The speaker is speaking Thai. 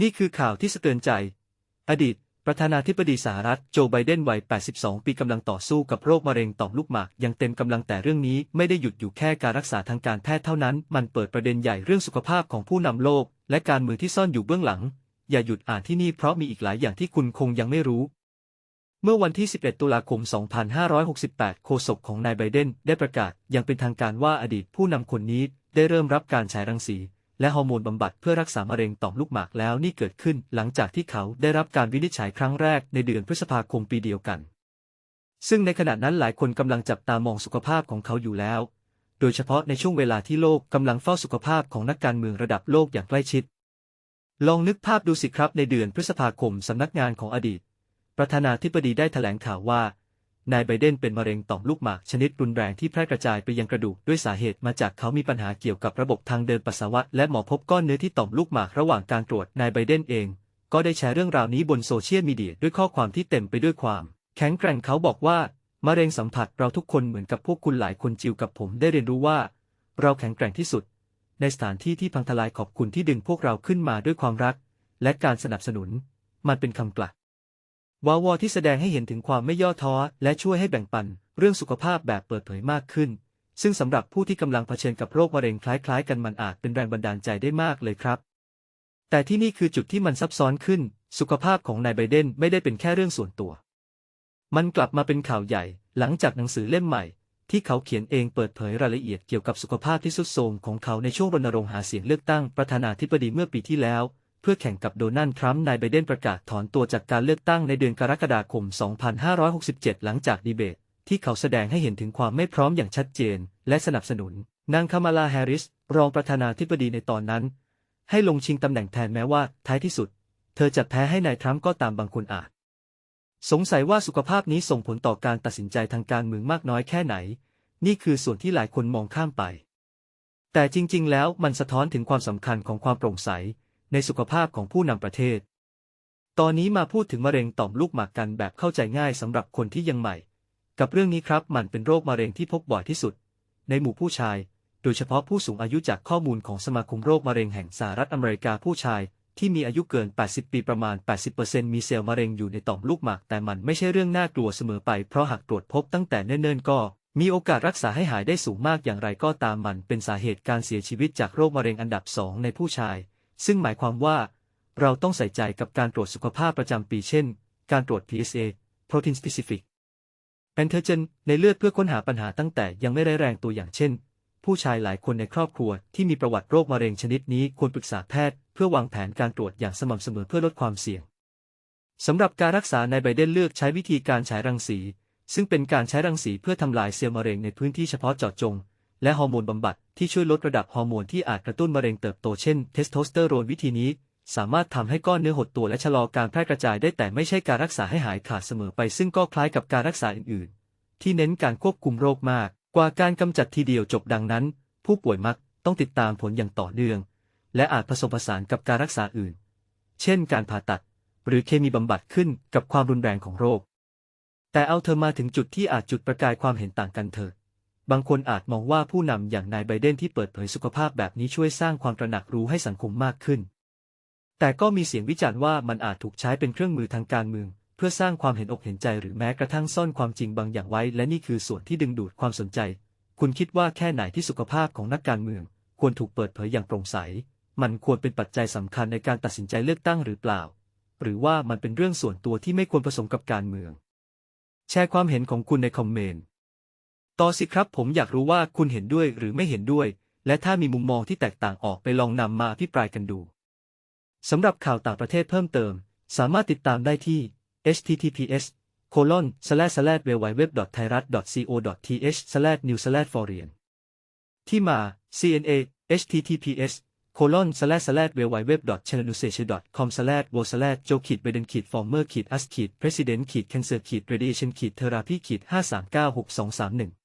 นี่คือข่าวที่สะเทือนใจ อดีต ประธานาธิบดีสหรัฐโจไบเดนวัย 82 ปีกำลังต่อสู้กับโรคมะเร็งต่อมลูกหมากย่างเต็มกำลังแต่เรื่องนี้ไม่ได้หยุดอยู่แค่การรักษาทางการแพทย์เท่านั้น มันเปิดประเด็นใหญ่เรื่องสุขภาพของผู้นำโลก และการเมืองที่ซ่อนอยู่เบื้องหลัง อย่าหยุดอ่านที่นี่เพราะมีอีกหลายอย่างที่คุณคงยังไม่รู้ เมื่อวันที่ 11 ตุลาคม 2568 โฆษกของนายไบเดนได้ประกาศอย่างเป็นทางการว่าอดีตผู้นำคนนี้ได้เริ่มรับการฉายรังสี และฮอร์โมนบำบัดเพื่อรักษามะเร็งต่อมลูกหมากแล้วนี่เกิดขึ้นหลังจากที่เขาได้รับการวินิจฉัยครั้งแรกในเดือนพฤษภาคมปีเดียวกัน ซึ่งในขณะนั้นหลายคนกำลังจับตามองสุขภาพของเขาอยู่แล้ว โดยเฉพาะในช่วงเวลาที่โลกกำลังเฝ้าสุขภาพของนักการเมืองระดับโลกอย่างใกล้ชิด ลองนึกภาพดูสิครับในเดือนพฤษภาคมสำนักงานของอดีต ประธานาธิบดีได้แถลงข่าวว่า นายไบเดนเป็นมะเร็งต่อมลูกหมากชนิดรุนแรงที่แพร่กระจายไปยังกระดูกด้วยสาเหตุมาจากเขามีปัญหาเกี่ยวกับระบบทางเดินปัสสาวะ และหมอพบก้อนเนื้อที่ต่อมลูกหมากระหว่างการตรวจนายไบเดนเอง ก็ได้แชร์เรื่องราวนี้บนโซเชียลมีเดียด้วยข้อความที่เต็มไปด้วยความ แข็งแกร่งเขาบอกว่ามะเร็งสัมผัสเราทุกคนเหมือนกับพวกคุณหลายคนจิวกับผมได้เรียนรู้ว่า เราแข็งแกร่งที่สุด ในสถานที่ที่พังทลายขอบคุณที่ดึงพวกเราขึ้นมาด้วยความรัก และการสนับสนุน มันเป็นคำกล่าว วาวอที่แสดงให้เห็นถึงความไม่ย่อท้อ และช่วยให้แบ่งปัน เรื่องสุขภาพแบบเปิดเผยมากขึ้น ซึ่งสำหรับผู้ที่กำลังเผชิญกับโรคมะเร็งคล้ายๆ กันมันอาจเป็นแรงบันดาลใจได้มากเลยครับ แต่ที่นี่คือจุดที่มันซับซ้อนขึ้น สุขภาพของนายไบเดนไม่ได้เป็นแค่เรื่องส่วนตัว มันกลับมาเป็นข่าวใหญ่ หลังจากหนังสือเล่มใหม่ ที่เขาเขียนเองเปิดเผยรายละเอียดเกี่ยวกับสุขภาพที่ทรุดโทรมของเขาในช่วงรณรงค์หาเสียงเลือกตั้งประธานาธิบดีเมื่อปีที่แล้ว เพื่อแข่งกับโดนัลด์ทรัมป์นายไบเดนประกาศถอนตัวจากการเลือกตั้งในเดือนกรกฎาคม 2567 หลังจากดีเบต ที่เขาแสดงให้เห็นถึงความไม่พร้อมอย่างชัดเจน และสนับสนุน นางคามาลาแฮร์ริส รองประธานาธิบดีในตอนนั้น ให้ลงชิงตำแหน่งแทนแม้ว่า ท้ายที่สุด เธอจะแพ้ให้นายทรัมป์ก็ตามบางคนอาจ สงสัยว่าสุขภาพนี้ส่งผลต่อการตัดสินใจทางการเมืองมากน้อยแค่ไหน นี่คือส่วนที่หลายคนมองข้ามไป แต่จริง ๆ แล้วมันสะท้อนถึงความสำคัญของความโปร่งใส ในสุขภาพของผู้นำประเทศ ตอนนี้มาพูดถึงมะเร็งต่อมลูกหมากกันแบบเข้าใจง่ายสำหรับคนที่ยังใหม่ กับเรื่องนี้ครับมันเป็นโรคมะเร็งที่พบบ่อยที่สุด ในหมู่ผู้ชาย โดยเฉพาะผู้สูงอายุจากข้อมูลของสมาคมโรคมะเร็งแห่งสหรัฐอเมริกาผู้ชายที่มีอายุเกิน 80 ปีประมาณ 80%มีเซลล์มะเร็งอยู่ในต่อมลูกหมาก แต่มันไม่ใช่เรื่องน่ากลัวเสมอไป เพราะหากตรวจพบตั้งแต่เนิ่นๆ ก็ มีโอกาสรักษาให้หายได้สูงมากอย่างไรก็ตามมันเป็นสาเหตุการเสียชีวิตจากโรคมะเร็งอันดับสองในผู้ชาย ซึ่งหมายความว่า เราต้องใส่ใจกับการตรวจสุขภาพประจำปีเช่น การตรวจ PSA Protein Specific Antigen ในเลือดเพื่อค้นหาปัญหาตั้งแต่ยังไม่ได้แรงตัวอย่างเช่น ผู้ชายหลายคนในครอบครัวที่มีประวัติโรคมะเร็งชนิดนี้ควรปรึกษาแพทย์ เพื่อวางแผนการตรวจอย่างสม่ำเสมอเพื่อลดความเสี่ยงสำหรับการรักษานายไบเดนเลือกใช้วิธีการฉายรังสี ซึ่งเป็นการใช้รังสีเพื่อทำลายเซลล์มะเร็งในพื้นที่เฉพาะเจาะจง และฮอร์โมนบำบัดที่ช่วยลดระดับฮอร์โมนที่อาจกระตุ้นมะเร็งเติบโตเช่นเทสโทสเตอโรนวิธีนี้ สามารถทำให้ก้อนเนื้อหดตัวและชะลอการแพร่กระจายได้แต่ไม่ใช่การรักษาให้หายขาดเสมอไป ซึ่งก็คล้ายกับการรักษาอื่นๆ ที่เน้นการควบคุมโรคมาก กว่าการกำจัดทีเดียวจบดังนั้น ผู้ป่วยมักต้องติดตามผลอย่างต่อเนื่อง และอาจผสมผสานกับการรักษาอื่น เช่น การผ่าตัด หรือเคมีบำบัดขึ้นกับความรุนแรงของโรค แต่เอาเธอมาถึงจุดที่อาจจุดประกายความเห็นต่างกันเถิด บางคนอาจมองว่าผู้นำอย่างนายไบเดนที่เปิดเผยสุขภาพแบบนี้ช่วยสร้างความตระหนักรู้ให้สังคมมากขึ้น แต่ก็มีเสียงวิจารณ์ว่ามันอาจถูกใช้เป็นเครื่องมือทางการเมือง เพื่อสร้างความเห็นอกเห็นใจหรือแม้กระทั่งซ่อนความจริงบางอย่างไว้ และนี่คือส่วนที่ดึงดูดความสนใจ คุณคิดว่าแค่ไหนที่สุขภาพของนักการเมือง ควรถูกเปิดเผยอย่างโปร่งใส มันควรเป็นปัจจัยสำคัญในการตัดสินใจเลือกตั้งหรือเปล่า หรือว่ามันเป็นเรื่องส่วนตัวที่ไม่ควรผสมกับการเมือง แชร์ความเห็นของคุณในคอมเมนต์ ต่อสิครับผมอยากรู้ว่าคุณเห็นด้วยหรือไม่เห็นด้วย และถ้ามีมุมมองที่แตกต่างออกไปลองนำมาอภิปรายกันดูสำหรับข่าวต่างประเทศเพิ่มเติม สามารถติดตามได้ที่ https colon slash slash www.thairat.co.th slash new slash foreign ที่มา cna https colon slash slash www.channelnews.com slash wo slash jo ขีด biden ขีด former ขีด us ขีด president ขีด cancer ขีด radiation ขีด therapy ขีด 5396231